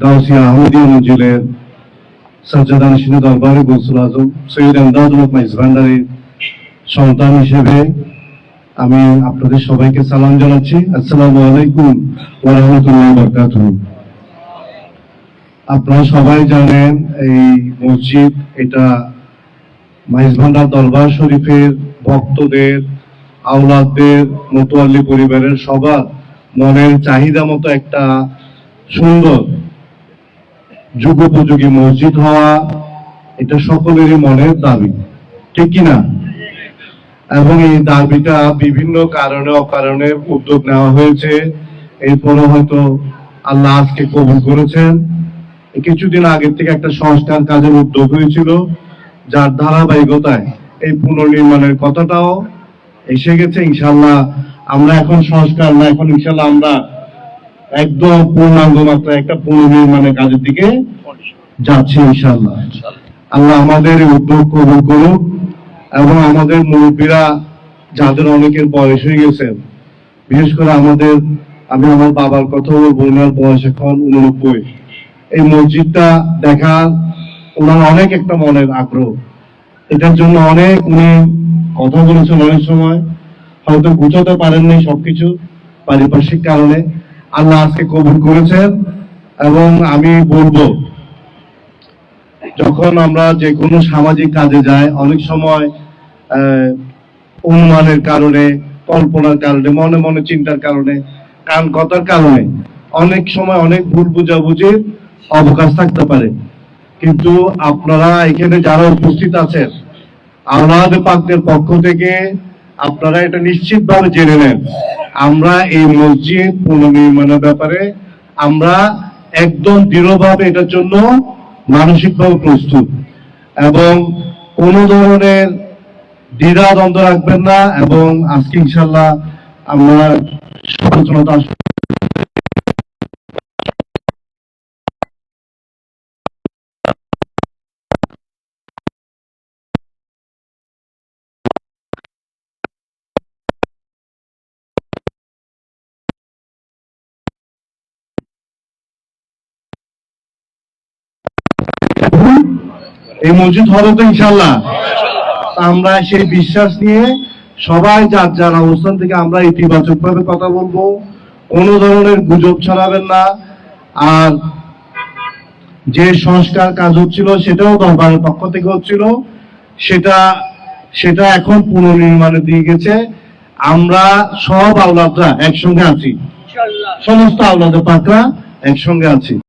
গাউসিয়া আহমদিয়া মঞ্জিলের ভান্ডারির সন্তান হিসেবে আমি আপনাদের সবাইকে সালাম জানাচ্ছি আসসালামু আলাইকুম আপনারা সবাই জানেন এই মসজিদ এটা মাইজ ভান্ডার দরবার শরীফের ভক্তদের আওলাদদের মোতোয়াল্লি পরিবারের সবার মনের চাহিদা মতো একটা সুন্দর যুগোপযোগী মসজিদ হওয়া এটা সকলেরই মনের দাবি, ঠিক কিনা এবং এই দাবিটা বিভিন্ন কারণে অকারণে উদ্যোগ নেওয়া হয়েছে। এরপরে হয়তো আল্লাহ আজকে কবুল করেছেন। কিছুদিন আগে থেকে একটা সংস্কার কাজের উদ্যোগ হয়েছিল, যার ধারাবাহিকতায় এই পুনর্নির্মাণের কথাটাও এসে গেছে। ইনশাল্লাহ আমরা এখন সংস্কার না, এখন ইনশাল্লাহ আমরা একদম পূর্ণাঙ্গ মাত্রায় একটা পুনর্নির্মাণের কাজের দিকে যাচ্ছি ইনশাল্লাহ আল্লাহ আমাদের উদ্যোগ কবুল করুক এবং আমাদের মুরব্বীরা, যাদের অনেকের বয়স হয়ে গেছেন বিশেষ করে আমাদের, আমি আমার বাবার কথা বলব ওনার বয়স এখন উননব্বই। এই মসজিদটা দেখা ওনার অনেক একটা মনের আগ্রহ। এটার জন্য অনেক উনি কথা বলেছেন অনেক সময়, হয়তো গুছাতে পারেননি সবকিছু পারিপার্শ্বিক কারণে। আল্লাহ আজকে কবুল করেছেন এবং আমি বলব, যখন আমরা যে কোনো সামাজিক কাজে যাই, অনেক সময় অনুমানের কারণে, কল্পনার কারণে, মনে মনে চিন্তার কারণে, কান কথার কারণে, অনেক সময় অনেক ভুল বুঝাবুঝির অবকাশ থাকতে পারে। কিন্তু আপনারা এখানে যারা উপস্থিত আছেন, আল্লাহ পাকদের পক্ষ থেকে আপনারা এটা নিশ্চিতভাবে জেনে নেন। আমরা এই মসজিদ পুনর্নির্মাণের ব্যাপারে আমরা একদম দৃঢ়ভাবে এটার জন্য মানসিকভাবে প্রস্তুত। এবং কোন ধরনের দ্বিধা দ্বন্দ্ব রাখবেন না এবং আজকে ইনশাল্লাহ আমরা সচেতনতা এই মসজিদ হবে তো ইনশাল্লাহ আমরা সেই বিশ্বাস নিয়ে সবাই যার যার অবস্থান থেকে আমরা ইতিবাচক ভাবে কথা বলব। কোনো ধরনের গুজব ছড়াবেন না। আর যে সংস্কার কাজ হচ্ছিল সেটাও দরবারের পক্ষ থেকে হচ্ছিল। সেটা সেটা এখন পুনর্নির্মাণে দিয়ে গেছে। আমরা সব আওলাদরা একসঙ্গে আছি। সমস্ত আওলাদ পাকরা একসঙ্গে আছি।